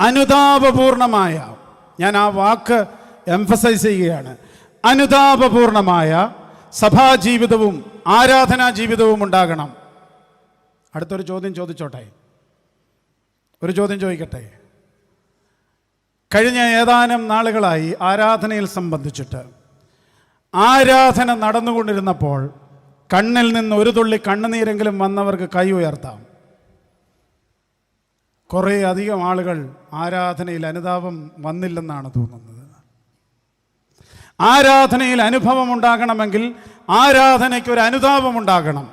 അനുതാപപൂർണമായ ഞാൻ ആ വാക്ക് എംഫസൈസ് ചെയ്യുകയാണ്. അനുതാപപൂർണമായ സഭാജീവിതവും ആരാധനാ ജീവിതവും ഉണ്ടാകണം. അടുത്തൊരു ചോദ്യം ചോദിച്ചോട്ടെ? ഒരു ചോദ്യം ചോദിക്കട്ടെ? കഴിഞ്ഞ ഏതാനും നാളുകളായി ആരാധനയിൽ സംബന്ധിച്ചിട്ട് ആരാധന നടന്നുകൊണ്ടിരുന്നപ്പോൾ കണ്ണിൽ നിന്ന് ഒരു തുള്ളി കണ്ണുനീരെങ്കിലും വന്നവർക്ക് കൈ ഉയർത്താം. കുറേ അധികം ആളുകൾ ആരാധനയിൽ അനുതാപം വന്നില്ലെന്നാണ് തോന്നുന്നത്. ആരാധനയിൽ അനുഭവം ഉണ്ടാകണമെങ്കിൽ ആരാധനയ്ക്ക് ഒരു അനുതാപം ഉണ്ടാകണം.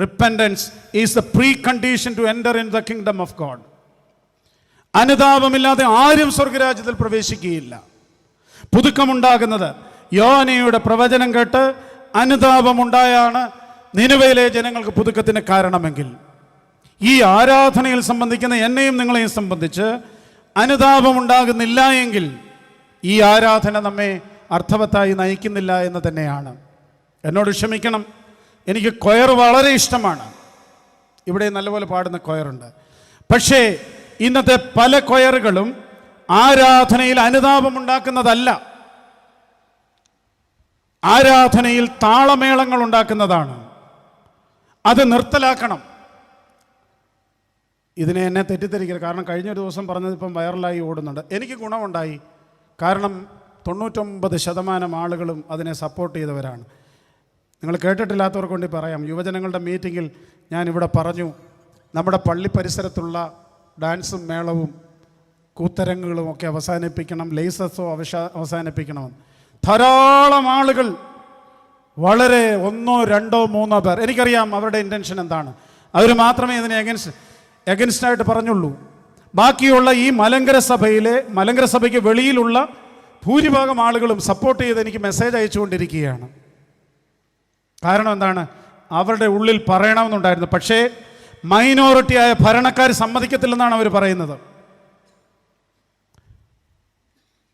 Repentance is the precondition to enter in the kingdom of God അനുതാപമില്ലാതെ ആരും സ്വർഗരാജ്യത്തിൽ പ്രവേശിക്കുകയില്ല. പുതുക്കമുണ്ടാകുന്നത് യോനയുടെ പ്രവചനം കേട്ട് അനുതാപമുണ്ടായാണ് നിനുവയിലെ ജനങ്ങൾക്ക് പുതുക്കത്തിന് കാരണമെങ്കിൽ. ഈ ആരാധനയിൽ സംബന്ധിക്കുന്ന എന്നെയും നിങ്ങളെയും സംബന്ധിച്ച് അനുതാപമുണ്ടാകുന്നില്ല എങ്കിൽ ഈ ആരാധന നമ്മെ അർത്ഥവത്തായി നയിക്കുന്നില്ല എന്ന് തന്നെയാണ്. എന്നോട് ക്ഷമിക്കണം. എനിക്ക് കൊയർ വളരെ ഇഷ്ടമാണ്. ഇവിടെ നല്ലപോലെ പാടുന്ന കൊയറുണ്ട്. പക്ഷേ ഇന്നത്തെ പല കൊയറുകളും ആരാധനയിൽ അനുതാപമുണ്ടാക്കുന്നതല്ല. ആരാധനയിൽ താളമേളങ്ങൾ ഉണ്ടാക്കുന്നതാണ് അത് നിർത്തലാക്കണം. ഇതിനെ എന്നെ തെറ്റിദ്ധരിക്കരുത്. കാരണം കഴിഞ്ഞ ഒരു ദിവസം പറഞ്ഞത് ഇപ്പം വൈറലായി ഓടുന്നുണ്ട്. എനിക്ക് ഗുണമുണ്ടായി. കാരണം തൊണ്ണൂറ്റൊമ്പത് ശതമാനം ആളുകളും അതിനെ സപ്പോർട്ട് ചെയ്തവരാണ്. നിങ്ങൾ കേട്ടിട്ടില്ലാത്തവർക്ക് വേണ്ടി പറയാം. യുവജനങ്ങളുടെ മീറ്റിങ്ങിൽ ഞാൻ ഇവിടെ പറഞ്ഞു നമ്മുടെ പള്ളി പരിസരത്തുള്ള ഡാൻസും മേളവും കൂത്തരങ്ങുകളും ഒക്കെ അവസാനിപ്പിക്കണം ലേസസോ അവശ അവസാനിപ്പിക്കണമെന്ന് ധാരാളം ആളുകൾ വളരെ ഒന്നോ രണ്ടോ മൂന്നോ പേർ. എനിക്കറിയാം അവരുടെ ഇന്റൻഷൻ എന്താണ്. അവർ മാത്രമേ ഇതിനെ എഗൻസ്റ്റ് എഗൻസ്റ്റായിട്ട് പറഞ്ഞുള്ളൂ. ബാക്കിയുള്ള ഈ മലങ്കര സഭയിലെ മലങ്കര സഭയ്ക്ക് വെളിയിലുള്ള ഭൂരിഭാഗം ആളുകളും സപ്പോർട്ട് ചെയ്ത് എനിക്ക് മെസ്സേജ് അയച്ചുകൊണ്ടിരിക്കുകയാണ്. കാരണം എന്താണ്? അവരുടെ ഉള്ളിൽ പറയണമെന്നുണ്ടായിരുന്നു. പക്ഷേ മൈനോറിറ്റിയായ ഭരണക്കാർ സമ്മതിക്കത്തില്ലെന്നാണ് അവർ പറയുന്നത്.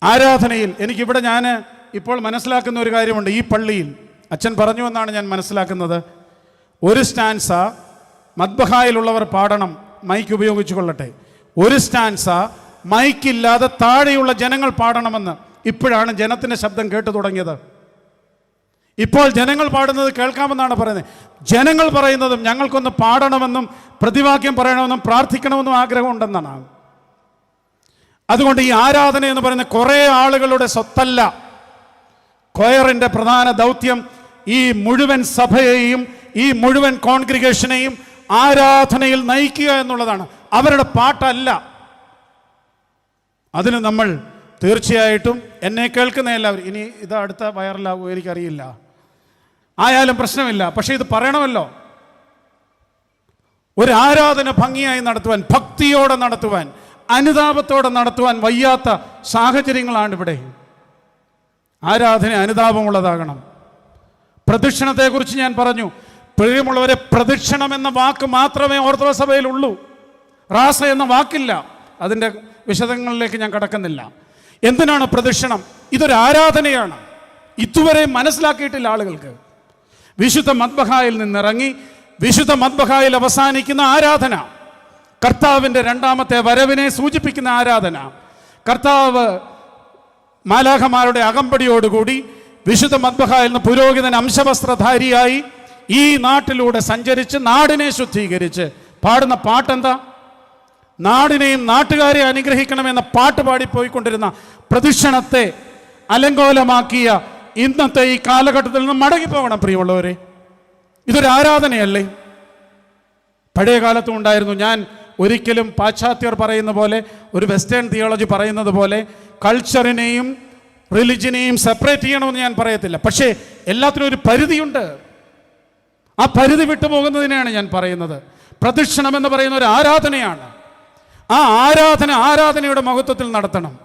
ആരാധനയിൽ എനിക്കിവിടെ ഞാൻ ഇപ്പോൾ മനസ്സിലാക്കുന്ന ഒരു കാര്യമുണ്ട്. ഈ പള്ളിയിൽ അച്ഛൻ പറഞ്ഞു എന്നാണ് ഞാൻ മനസ്സിലാക്കുന്നത്. ഒരു സ്റ്റാൻസ മദ്ബഹായിലുള്ളവർ പാടണം. മൈക്ക് ഉപയോഗിച്ചു കൊള്ളട്ടെ. ഒരു സ്റ്റാൻസ മൈക്കില്ലാതെ താഴെയുള്ള ജനങ്ങൾ പാടണമെന്ന് ഇപ്പോഴാണ് ജനത്തിന്റെ ശബ്ദം കേട്ടു തുടങ്ങിയത്. ഇപ്പോൾ ജനങ്ങൾ പാടുന്നത് കേൾക്കാമെന്നാണ് പറയുന്നത്. ജനങ്ങൾ പറയുന്നതും ഞങ്ങൾക്കൊന്ന് പാടണമെന്നും പ്രതിവാക്യം പറയണമെന്നും പ്രാർത്ഥിക്കണമെന്നും ആഗ്രഹമുണ്ടെന്നാണ് അതുകൊണ്ട് ഈ ആരാധന എന്ന് പറയുന്ന കുറേ ആളുകളുടെ സ്വത്തല്ല. കൊയറിന്റെ പ്രധാന ദൗത്യം ഈ മുഴുവൻ സഭയെയും ഈ മുഴുവൻ കോൺഗ്രിഗേഷനെയും ആരാധനയിൽ നയിക്കുക എന്നുള്ളതാണ്. അവരുടെ പാട്ടല്ല. അതിന് നമ്മൾ തീർച്ചയായിട്ടും എന്നെ കേൾക്കുന്ന എല്ലാവരും ഇനി ഇത് അടുത്ത വൈറലാകുമോ എനിക്കറിയില്ല. ആയാലും പ്രശ്നമില്ല. പക്ഷേ ഇത് പറയണമല്ലോ. ഒരു ആരാധന ഭംഗിയായി നടത്തുവാൻ ഭക്തിയോടെ നടത്തുവാൻ അനുതാപത്തോടെ നടത്തുവാൻ വയ്യാത്ത സാഹചര്യങ്ങളാണ് ഇവിടെ. ആരാധന അനുതാപമുള്ളതാകണം. പ്രദക്ഷിണത്തെക്കുറിച്ച് ഞാൻ പറഞ്ഞു. പ്രിയമുള്ളവരെ പ്രദക്ഷിണം എന്ന വാക്ക് മാത്രമേ ഓർത്തഡോക്സ് സഭയിലുള്ളൂ. റാസ എന്ന വാക്കില്ല. അതിന്റെ വിശദങ്ങളിലേക്ക് ഞാൻ കടക്കുന്നില്ല. എന്തിനാണ് പ്രദക്ഷിണം? ഇതൊരു ആരാധനയാണ്. ഇതുവരെ മനസ്സിലാക്കിയിട്ടില്ല ആളുകൾക്ക്. വിശുദ്ധ മദ്ബഹായിൽ നിന്നിറങ്ങി വിശുദ്ധ മദ്ബഹായിൽ അവസാനിക്കുന്ന ആരാധന കർത്താവിന്റെ രണ്ടാമത്തെ വരവിനെ സൂചിപ്പിക്കുന്ന ആരാധന കർത്താവ് മാലാഖമാരുടെ അകമ്പടിയോടുകൂടി വിശുദ്ധ മദ്ബഹായിൽ നിന്ന് പുരോഹിതൻ അംശവസ്ത്രധാരിയായി ഈ നാട്ടിലൂടെ സഞ്ചരിച്ച് നാടിനെ ശുദ്ധീകരിച്ച് പാടുന്ന പാട്ടെന്താ? നാടിനെയും നാട്ടുകാരെ അനുഗ്രഹിക്കണമെന്ന പാട്ട് പാടിപ്പോയിക്കൊണ്ടിരുന്ന പ്രതിഷണത്തെ അലങ്കോലമാക്കിയ ഇന്നത്തെ ഈ കാലഘട്ടത്തിൽ നിന്ന് മടങ്ങിപ്പോകണം പ്രിയമുള്ളവരെ. ഇതൊരു ആരാധനയല്ലേ? പഴയ കാലത്തും ഉണ്ടായിരുന്നു. ഞാൻ ഒരിക്കലും പാശ്ചാത്യർ പറയുന്ന പോലെ ഒരു വെസ്റ്റേൺ തിയോളജി പറയുന്നത് പോലെ കൾച്ചറിനെയും റിലിജിനെയും സെപ്പറേറ്റ് ചെയ്യണമെന്ന് ഞാൻ പറയത്തില്ല. പക്ഷേ എല്ലാത്തിനും ഒരു പരിധിയുണ്ട്. ആ പരിധി വിട്ടുപോകുന്നതിനെയാണ് ഞാൻ പറയുന്നത്. പ്രദക്ഷിണം എന്ന് പറയുന്ന ഒരു ആരാധനയാണ്. ആ ആരാധന ആരാധനയുടെ മഹത്വത്തിൽ നടത്തണം.